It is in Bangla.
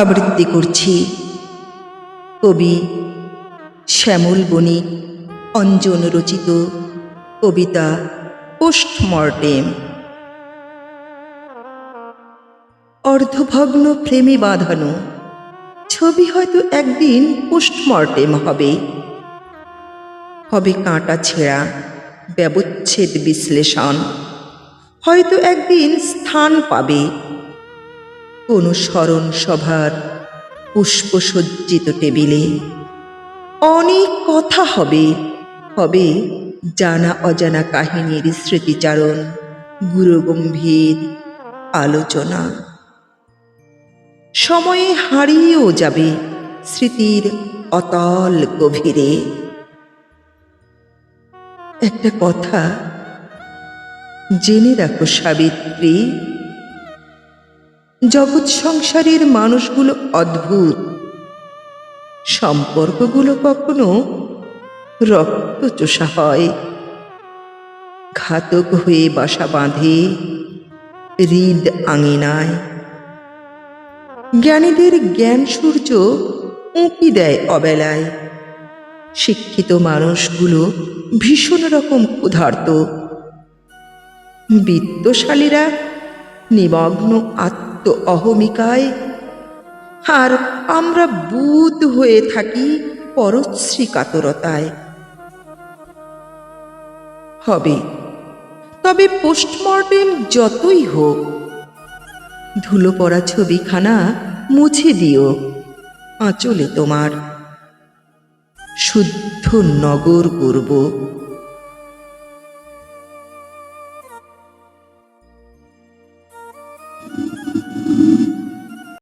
আবৃত্তি করছি। কবি শ্যামল বণিক, অঞ্জন রচিত কবিতা পোস্টমর্টেম। অর্ধভগ্ন প্রেমে বাঁধানো, ছবি হয়তো একদিন পোস্টমর্টেম হবে। হবে কাঁটা ছেঁড়া, ব্যবচ্ছেদ বিশ্লেষণ, হয়তো একদিন স্থান পাবে কোনো স্মরণ সভার পুষ্পসজ্জিত টেবিলে। অনেক কথা হবে। হবে জানা অজানা কাহিনীর স্মৃতিচারণ, গুরুগম্ভীর আলোচনা। সময়ে হারিয়েও যাবে স্মৃতির অতল গভীরে। একটা কথা জেনে রাখো সাবিত্রী জগৎ সংসারের মানুষগুলো অদ্ভুত। সম্পর্কগুলো কখনো রক্তচোষা হয়। ঘাতক হয়ে বাসা বাঁধে, হৃদ আঙিনায়। জ্ঞানীদের জ্ঞান সূর্য উঁকি দেয় অবেলায়। শিক্ষিত মানুষগুলো ভীষণ রকম ক্ষুধার্ত। বিত্তশালীরা নিমগ্ন আত্ম অহমিকায়। আর আমরা বুধ হয়ে থাকি পরশ্রী কাতরতায় হবে। তবে পোস্টমর্টেম যতই হোক ধুলো পড়া ছবিখানা মুছে দিও, আঁচলে তোমার। শুদ্ধ নগর করব